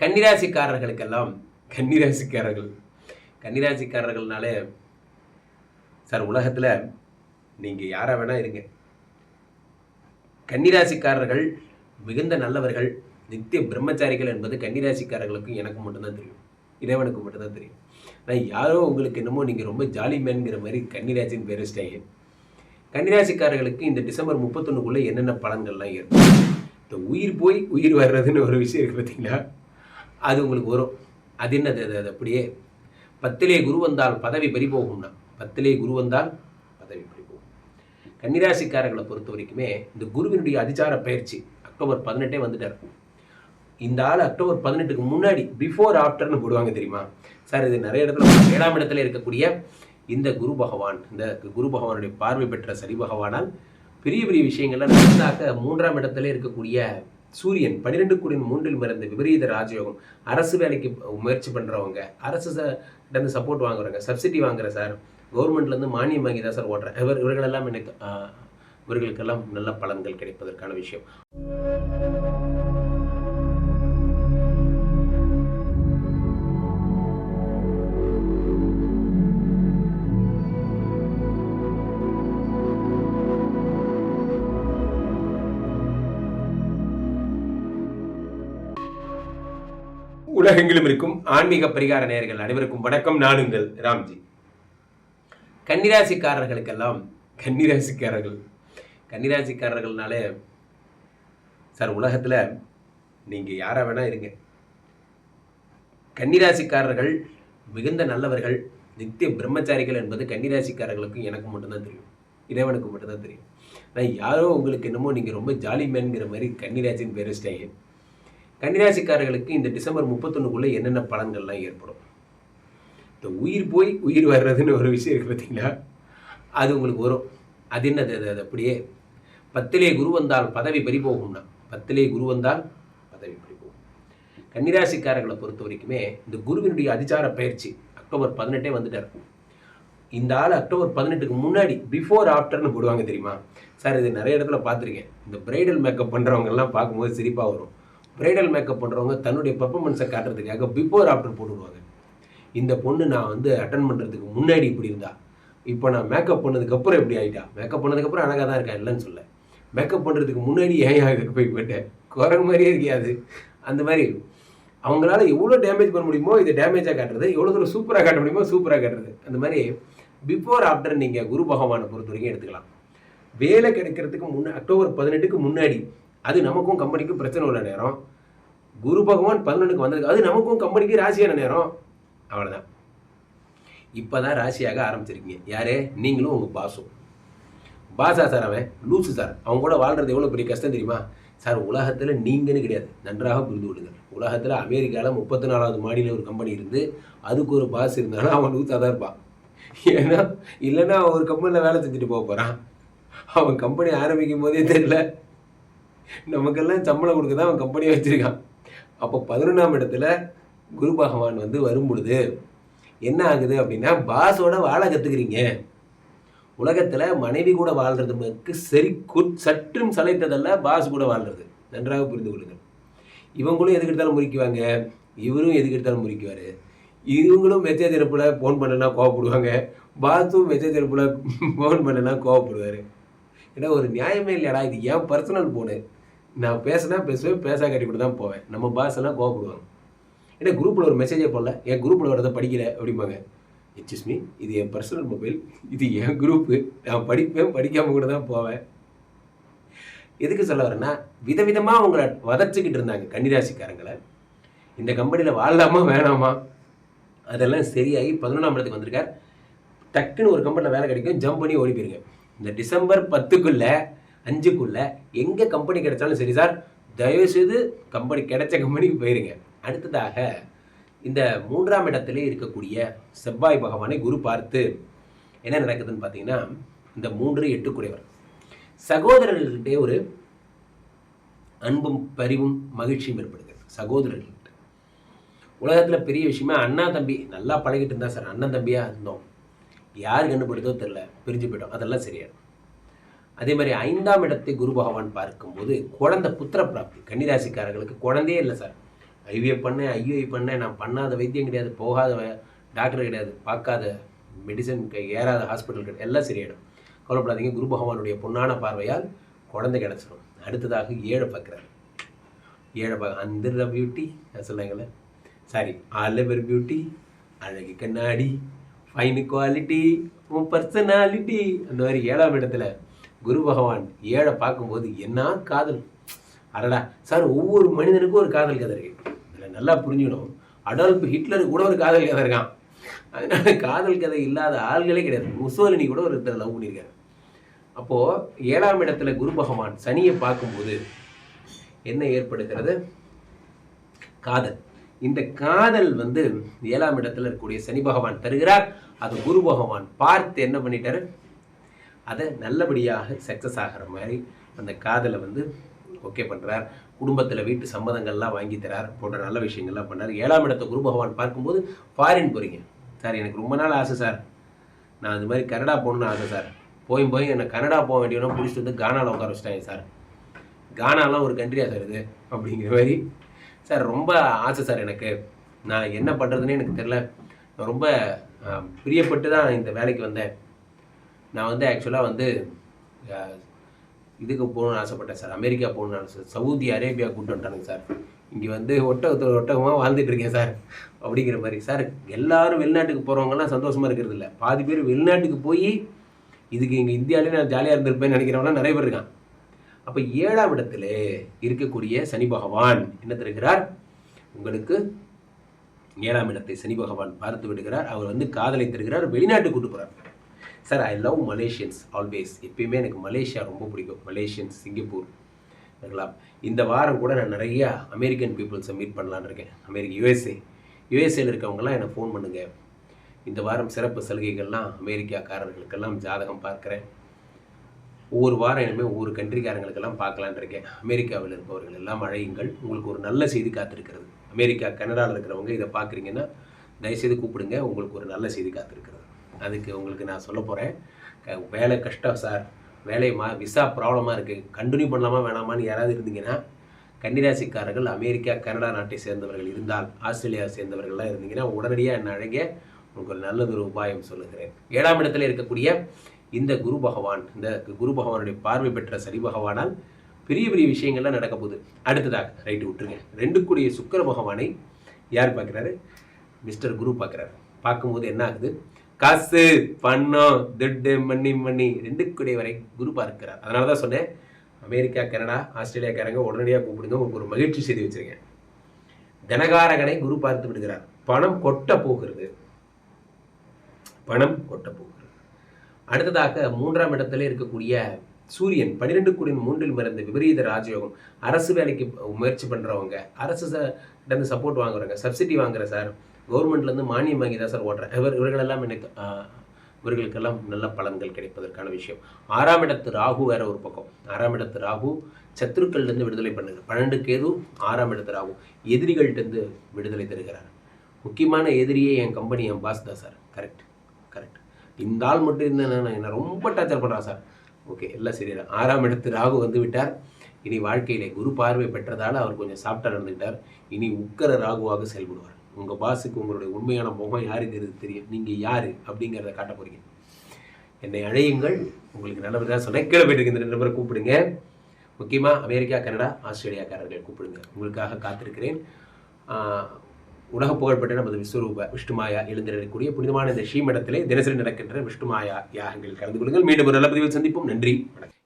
கன்னிராசிக்காரர்களுக்கெல்லாம் கன்னிராசிக்காரர்கள். கன்னிராசிக்காரர்கள்னாலே சார் உலகத்தில் நீங்கள் யாரை வேணால் இருங்க. கன்னிராசிக்காரர்கள் மிகுந்த நல்லவர்கள் நித்திய பிரம்மச்சாரிகள் என்பது கன்னிராசிக்காரர்களுக்கும் எனக்கு மட்டும்தான் தெரியும். இறைவனுக்கு மட்டும்தான் தெரியும். ஆனால் யாரோ உங்களுக்கு என்னமோ நீங்கள் ரொம்ப ஜாலி மேன்கிற மாதிரி கன்னிராசின்னு பேர் வச்சிட்டாங்க. கன்னிராசிக்காரர்களுக்கு இந்த டிசம்பர் முப்பத்தொன்னுக்குள்ளே என்னென்ன பலன்கள்லாம் ஏற்படும்? இந்த உயிர் போய் உயிர் வர்றதுன்னு ஒரு விஷயம் இருக்குது பார்த்தீங்கன்னா அது உங்களுக்கு வரும். அது என்னது? அது அது அப்படியே பத்திலே குரு வந்தால் பதவி பறி போகும்னா பத்திலே குரு வந்தால் பதவி பறி போகும் கன்னிராசிக்காரர்களை பொறுத்த வரைக்குமே இந்த குருவினுடைய அதிசார பயிற்சி அக்டோபர் பதினெட்டே வந்துட்டார். இந்த ஆள் அக்டோபர் பதினெட்டுக்கு முன்னாடி பிஃபோர் ஆஃப்டர்னு போடுவாங்க தெரியுமா? சார் இது நிறைய இடத்துல ஏழாம் இடத்துல இருக்கக்கூடிய இந்த குரு பகவான் இந்த குரு பகவானுடைய பார்வை பெற்ற சரி பகவானால் பெரிய பெரிய விஷயங்கள்லாம் நடந்தாக்க மூன்றாம் இடத்துல இருக்கக்கூடிய சூரியன் பன்னிரெண்டு கோடி மூன்றில் மறந்து விபரீத ராஜயோகம். அரசு வேலைக்கு முயற்சி பண்ணுறவங்க அரசு ச- இருந்து சப்போர்ட் வாங்குறவங்க சப்சிடி வாங்குற சார் கவர்மெண்ட்லேருந்து மானியம் வாங்கி தான் சார் ஓட்டுறேன். இவர் இவர்களெல்லாம் எனக்கு ஆஹ், இவர்களுக்கெல்லாம் நல்ல பலன்கள் கிடைப்பதற்கான விஷயம். உலகெங்கிலும் இருக்கும் ஆன்மீக பரிகார நேயர்கள் அனைவருக்கும் வணக்கம். நான் உங்கள் ராம்ஜி. கன்னிராசிக்காரர்களுக்கெல்லாம் கன்னிராசிக்காரர்கள் கன்னிராசிக்காரர்கள்னாலே சார் உலகத்தில் நீங்கள் யாரை வேணால் இருங்க. கன்னிராசிக்காரர்கள் மிகுந்த நல்லவர்கள் நித்திய பிரம்மச்சாரிகள் என்பது கன்னிராசிக்காரர்களுக்கும் எனக்கு மட்டும்தான் தெரியும். இறைவனுக்கு மட்டும்தான் தெரியும். ஆனால் யாரோ உங்களுக்கு என்னமோ நீங்கள் ரொம்ப ஜாலி மேன்கிற மாதிரி கன்னிராசின்னு பேர் வச்சிட்டாங்க கன்னிராசிக்காரர்களுக்கு இந்த டிசம்பர் முப்பத்தொன்னுக்குள்ளே என்னென்ன பலன்கள்லாம் ஏற்படும்? இந்த உயிர் போய் உயிர் வர்றதுன்னு ஒரு விஷயம் இருக்குது பார்த்தீங்கன்னா அது உங்களுக்கு வரும். அது என்னது? அது அது அப்படியே பத்திலே குரு வந்தால் பதவி பறி போகும்னா. பத்திலே குரு வந்தால் பதவி பறி போகும். கன்னிராசிக்காரர்களை பொறுத்த வரைக்குமே இந்த குருவினுடைய அதிசார பயிற்சி அக்டோபர் பதினெட்டே வந்துட்டார். இந்த ஆள் அக்டோபர் பதினெட்டுக்கு முன்னாடி பிஃபோர் ஆஃப்டர்னு போடுவாங்க தெரியுமா? சார் இது நிறைய இடத்துல பார்த்துருக்கேன். இந்த பிரைடல் மேக்கப் பண்ணுறவங்கெல்லாம் பார்க்கும்போது சிரிப்பாக வரும். பிரைடல் மேக்கப் பண்ணுறவங்க தன்னுடைய பர்ஃபார்மன்ஸை காட்டுறதுக்காக பிஃபோர் ஆஃப்டர் போட்டுடுவாங்க. இந்த பொண்ணு நான் வந்து அட்டன் பண்ணுறதுக்கு முன்னாடி இப்படி இருந்தா. இப்போ நான் மேக்கப் பண்ணதுக்கப்புறம் எப்படி ஆயிட்டா. மேக்கப் பண்ணதுக்கப்புறம் அழகாக தான் இருக்கா? இல்லைன்னு சொல்ல மேக்கப் பண்ணுறதுக்கு முன்னாடி ஏன் இதுக்கு போய் போயிட்டேன் குரங்கு மாதிரியே இருக்காது அந்த மாதிரி. அவங்களால எவ்வளோ டேமேஜ் பண்ண முடியுமோ இதை டேமேஜாக காட்டுறது. எவ்வளோ தூரம் சூப்பராக காட்ட முடியுமோ சூப்பராக காட்டுறது. அந்த மாதிரி பிஃபோர் ஆஃப்டர் நீங்கள் குரு பகவானை பொறுத்த வரைக்கும் எடுத்துக்கலாம். வேலை கிடைக்கிறதுக்கு முன்ன அக்டோபர் பதினெட்டுக்கு முன்னாடி அது நமக்கும் கம்பெனிக்கும் பிரச்சனை உள்ள நேரம். குரு பகவான் பதினொன்றுக்கு வந்ததுக்கு அது நமக்கும் கம்பெனிக்கும் ராசியான நேரம். அவ்வளோதான் இப்போ தான் ராசியாக ஆரம்பிச்சிருக்கீங்க. யாரே? நீங்களும் உங்கள் பாஸும் பாஸா சார் அவன் லூசு சார். அவன் கூட வாழ்றது எவ்வளோ பெரிய கஷ்டம் தெரியுமா? சார் உலகத்தில் நீங்கன்னு கிடையாது. நன்றாக புரிந்து விடுங்கள் உலகத்தில் அமெரிக்காவில் முப்பத்தி நாலாவது மாடியில் ஒரு கம்பெனி இருந்து அதுக்கு ஒரு பாஸ் இருந்தாலும் அவன் லூஸாக தான் இருப்பான். ஏன்னா இல்லைன்னா அவன் ஒரு கம்பெனியில் வேலை செஞ்சுட்டு போக போகிறான் அவன் கம்பெனி ஆரம்பிக்கும் போதே தெரியல. நமக்கெல்லாம் சம்பளம் கொடுக்க தான் அவன் கம்பெனியை வச்சுருக்கான். அப்போ பதினொன்றாம் இடத்துல குரு பகவான் வந்து வரும் பொழுது என்ன ஆகுது அப்படின்னா பாஸோட வாழ கற்றுக்கிறீங்க உலகத்தில் மனைவி கூட வாழ்றதுக்கு சரி கு- சற்றும் சளைத்ததல்ல பாஸ் கூட வாழ்றது. நன்றாக புரிந்து கொள்ளுங்கள். இவங்களும் எதுக்கு எடுத்தாலும் முறிக்குவாங்க. இவரும் எதுக்கு எடுத்தாலும் முறிக்குவார். இவங்களும் மெசேஜ் அனுப்புல ஃபோன் பண்ணனா கோவப்படுவாங்க. பாஸும் மெசேஜ் அனுப்புல ஃபோன் பண்ணனா கோவப்படுவார். ஏன்னா ஒரு நியாயமே இல்லையாடா இது ஏன் பர்சனல் ஃபோனு நான் பேசினா பேசுவேன் பேசா கட்டி கூட தான் போவேன். நம்ம பாஸ் எல்லாம் கோவப்படுவாங்க. ஏன்னா குரூப்பில் ஒரு மெசேஜே போடல. என் குரூப்பில் வரதை படிக்கல அப்படிம்பாங்க. எச்எஸ் மீ இது என் பர்சனல் மொபைல் இது என் குரூப்பு நான் படிப்பேன் படிக்காமல் கூட தான் போவேன். எதுக்கு சொல்ல வரேன்னா விதவிதமாக அவங்கள வதச்சிக்கிட்டு இருந்தாங்க கன்னிராசிக்காரங்களை. இந்த கம்பெனியில் வாழலாமா வேணாமா? அதெல்லாம் சரியாகி பதினொன்றாம் இடத்துக்கு வந்திருக்கார். டக்குன்னு ஒரு கம்பெனியில் வேலை கிடைக்கும் ஜம்ப் பண்ணி ஓடி போயிருங்க. இந்த டிசம்பர் பத்துக்குள்ளே அஞ்சுக்குள்ள எங்கே கம்பெனி கிடைச்சாலும் சரி சார் தயவுசெய்து கம்பெனி கிடைச்ச கம்பெனிக்கு போயிருங்க. அடுத்ததாக இந்த மூன்றாம் இடத்திலே இருக்கக்கூடிய செவ்வாய் பகவானை குரு பார்த்து என்ன நடக்குதுன்னு பார்த்தீங்கன்னா இந்த மூன்று எட்டுக்குடையவர். சகோதரர்கள்கிட்டே ஒரு அன்பும் பரிவும் மகிழ்ச்சியும் ஏற்படுகிறது. சகோதரர்கள்கிட்ட உலகத்தில் பெரிய விஷயமா அண்ணா தம்பி நல்லா பழகிட்டு இருந்தா சார் அண்ணன் தம்பியாக இருந்தோம். யார் கண்டுபிடித்தோ தெரில பிரிஞ்சு போயிட்டோம். அதெல்லாம் சரியாயிடும். அதே மாதிரி ஐந்தாம் இடத்தை குரு பகவான் பார்க்கும்போது குழந்தை புத்திர பிராப்தி. கன்னிராசிக்காரர்களுக்கு குழந்தையே இல்லை சார். ஐவிஎஃப் பண்ணேன் ஐயுஐ பண்ணேன் நான் பண்ணாத வைத்தியம் கிடையாது போகாத டாக்டர் கிடையாது பார்க்காத மெடிசன் ஏறாத ஹாஸ்பிட்டல் கிடையாது எல்லாம் சரியாயிடும். கவலைப்படாதீங்க குரு பகவானுடைய பொன்னான பார்வையால் குழந்தை கிடச்சிடும் அடுத்ததாக ஏழை பார்க்குறாரு. ஏழை பார்க்க அந்த பியூட்டி சொல்லுங்களே சாரி ஆலவர் பியூட்டி அழகு கண்ணாடி ஃபைன் குவாலிட்டி உன் பர்சனாலிட்டி அந்த மாதிரி ஏழாம் இடத்துல குரு பகவான் ஏழை பார்க்கும்போது என்ன காதல்? அடடா சார் ஒவ்வொரு மனிதனுக்கும் ஒரு காதல் கதை இருக்கு. இதில் நல்லா புரிஞ்சுக்கணும். அடால்ஃப் ஹிட்லருக்கு கூட ஒரு காதல் கதை இருக்கான். அதனால காதல் கதை இல்லாத ஆள்களே கிடையாது. முசோலினி கூட ஒரு லவ் பண்ணியிருக்காரு. அப்போது ஏழாம் இடத்துல குரு பகவான் சனியை பார்க்கும்போது என்ன ஏற்படுகிறது? காதல். இந்த காதல் வந்து ஏழாம் இடத்துல இருக்கக்கூடிய சனி பகவான் தருகிறார். அது குரு பகவான் பார்த்து என்ன பண்ணிட்டாரு? அதை நல்லபடியாக சக்ஸஸ் ஆகிற மாதிரி அந்த காதலை வந்து ஓகே பண்ணுறார் குடும்பத்தில் வீட்டு சம்மதங்கள்லாம் வாங்கி தரார். போன்ற நல்ல விஷயங்கள்லாம் பண்ணார். ஏழாம் இடத்தை குரு பகவான் பார்க்கும்போது ஃபாரின் போகிறீங்க சார் எனக்கு ரொம்ப நாள் ஆசை சார். நான் இது மாதிரி கனடா போகணுன்னு ஆசை சார். போய் போய் என்னை கனடா போக வேண்டியவனா பிடிச்சிட்டு வந்து கானாவில் உட்கார வச்சிட்டாங்க சார். கானாலாம் ஒரு கண்ட்ரியா சார் இது அப்படிங்கிற மாதிரி. சார் ரொம்ப ஆசை சார் எனக்கு. நான் என்ன பண்ணுறதுனே எனக்கு தெரில நான் ரொம்ப பிரியப்பட்டு தான் இந்த வேலைக்கு வந்தேன். நான் வந்து ஆக்சுவலாக வந்து இதுக்கு போகணும்னு ஆசைப்பட்டேன் சார். அமெரிக்கா போகணும்னு ஆசை சவுதி அரேபியா கூப்பிட்டு வந்துட்டானுங்க சார். இங்கே வந்து ஒட்டகத்தோட ஒட்டகமாக வாழ்ந்துட்டு இருக்கேன் சார். அப்படிங்கிற மாதிரி. சார் எல்லாரும் வெளிநாட்டுக்கு போகிறவங்கலாம் சந்தோஷமாக இருக்கிறது இல்லை பாதி பேர் வெளிநாட்டுக்கு போய் இதுக்கு இங்கே இந்தியாவிலே நான் ஜாலியாக இருந்திருப்பேன்னு நினைக்கிறவங்களாம் நிறைய பேர் இருக்கான் அப்போ ஏழாம் இடத்துல இருக்கக்கூடிய சனி பகவான் என்ன தருகிறார்? உங்களுக்கு ஏழாம் இடத்தை சனி பகவான் பார்த்து விடுகிறார். அவர் வந்து காதலை தருகிறார். வெளிநாட்டுக்கு கூட்டு போகிறார் sir I love Malaysians always எப்பயுமே எனக்கு மலேசியா ரொம்ப பிடிக்கும். மலேசியன்ஸ் சிங்கப்பூர் இருக்கலாம் இந்த வாரம் கூட நான் நிறைய அமெரிக்கன் பீப்புள்ஸை மீட் பண்ணலான்னு இருக்கேன். அமெரிக்க யுஎஸ்ஏ யுஎஸ்ஏல இருக்கவங்கலாம் என்னை ஃபோன் பண்ணுங்கள் இந்த வாரம் சிறப்பு சலுகைகள்லாம் அமெரிக்காக்காரர்களுக்கெல்லாம் ஜாதகம் பார்க்குறேன். ஒவ்வொரு வாரம் இனிமேல் ஒவ்வொரு கண்ட்ரிக்காரங்களுக்கெல்லாம் பார்க்கலான்னு இருக்கேன். அமெரிக்காவில் இருப்பவர்கள் எல்லாம் அழையுங்கள். உங்களுக்கு ஒரு நல்ல செய்தி காத்திருக்கிறது. அமெரிக்கா கனடாவில் இருக்கிறவங்க இதை பார்க்குறீங்கன்னா தயவுசெய்து கூப்பிடுங்க. உங்களுக்கு ஒரு நல்ல செய்தி காத்திருக்கிறது. அதுக்கு உங்களுக்கு நான் சொல்ல போகிறேன் வேலை கஷ்டம் சார். வேலை மா விசா ப்ராப்ளமாக இருக்குது கண்டினியூ பண்ணலாமா வேணாமான்னு யாராவது இருந்தீங்கன்னா கன்னிராசிக்காரர்கள் அமெரிக்கா கனடா நாட்டை சேர்ந்தவர்கள் இருந்தால் ஆஸ்திரேலியாவை சேர்ந்தவர்கள்லாம் இருந்தீங்கன்னா உடனடியாக என்ன அழைங்க உங்களுக்கு ஒரு உபாயம் சொல்லுகிறேன். ஏழாம் இடத்துல இருக்கக்கூடிய இந்த குரு பகவான் இந்த குரு பகவானுடைய பார்வை பெற்ற சரி பகவானால் பெரிய பெரிய விஷயங்கள்லாம் நடக்க போகுது. அடுத்ததாக ரைட்டு விட்டுருங்க. ரெண்டு கூடிய சுக்கர பகவானை யார் பார்க்குறாரு? மிஸ்டர் குரு பார்க்குறாரு. பார்க்கும்போது என்ன ஆகுது? காசு பணம் துட்டு மண்ணி மண்ணி ரெண்டு கூடிய வரை குரு பார்க்கிறார். அதனால தான் சொன்னேன் அமெரிக்கா கனடா ஆஸ்திரேலியாக்காரங்க உடனடியாக கூப்பிடுங்க உங்களுக்கு ஒரு மகிழ்ச்சி செய்து வச்சிருக்கேன். தனகாரகனை குரு பார்த்து விடுகிறார். பணம் கொட்ட போகிறது. பணம் கொட்ட போகிறது. அடுத்ததாக மூன்றாம் இடத்துல இருக்கக்கூடிய சூரியன் பன்னிரெண்டு கூடிய மூன்றில் மறந்த விபரீத ராஜயோகம். அரசு வேலைக்கு முயற்சி பண்ணுறவங்க அரசு கிட்ட இருந்து சப்போர்ட் வாங்குறவங்க சப்சிடி வாங்குற சார் கவர்மெண்ட்லேருந்து மானியம் வாங்கி தான் சார் ஓட்டுறேன். இவர் இவர்களெல்லாம் எனக்கு இவர்களுக்கெல்லாம் நல்ல பலன்கள் கிடைப்பதற்கான விஷயம். ஆறாம் இடத்து ராகு வேற ஒரு பக்கம். ஆறாம் இடத்து ராகு சத்துருக்கள்லேருந்து விடுதலை பண்ணுங்க பன்னெண்டு கேது ஆறாம் இடத்து ராகு. எதிரிகள்கிட்டருந்து விடுதலை தருகிறார். முக்கியமான எதிரியே என் கம்பெனி என் பாஸ் தான் சார். கரெக்ட் கரெக்ட் இந்த ஆள் மட்டும் இருந்தா என்ன ரொம்ப டார்ச்சர் பண்ணுறான் சார். ஓகே எல்லாம் சரியா ஆறாம் இடத்து ராகு வந்து விட்டார். இனி வாழ்க்கையிலே குரு பார்வை பெற்றதால் அவர் கொஞ்சம் சாப்பிட்டா நடந்துக்கிட்டார். இனி உக்கர ராகுவாக செயல்படுவார். உங்கள் பாஸுக்கு உங்களுடைய உண்மையான முகம் யாருங்கிறது தெரியும். நீங்கள் யார் அப்படிங்கிறத காட்ட போகிறீங்க என்னை அழையுங்கள். உங்களுக்கு நல்லபடியாக சொன்னேன். கீழே போயிட்டு இந்த நம்பரை கூப்பிடுங்க. முக்கியமாக அமெரிக்கா கனடா ஆஸ்திரேலியாக்காரர்களை கூப்பிடுங்க. உங்களுக்காக காத்திருக்கிறேன். உலக புகழ்பெற்ற நமது விஸ்வரூப விஷ்ணுமாயா எழுந்திருக்கக்கூடிய புனிதமான இந்த ஸ்ரீமடத்திலே தினசரி நடக்கின்ற விஷ்ணுமாயா யாகங்கள் கலந்து கொள்ளுங்கள். மீண்டும் ஒரு நல்ல பதிவில் சந்திப்போம். நன்றி. வணக்கம்.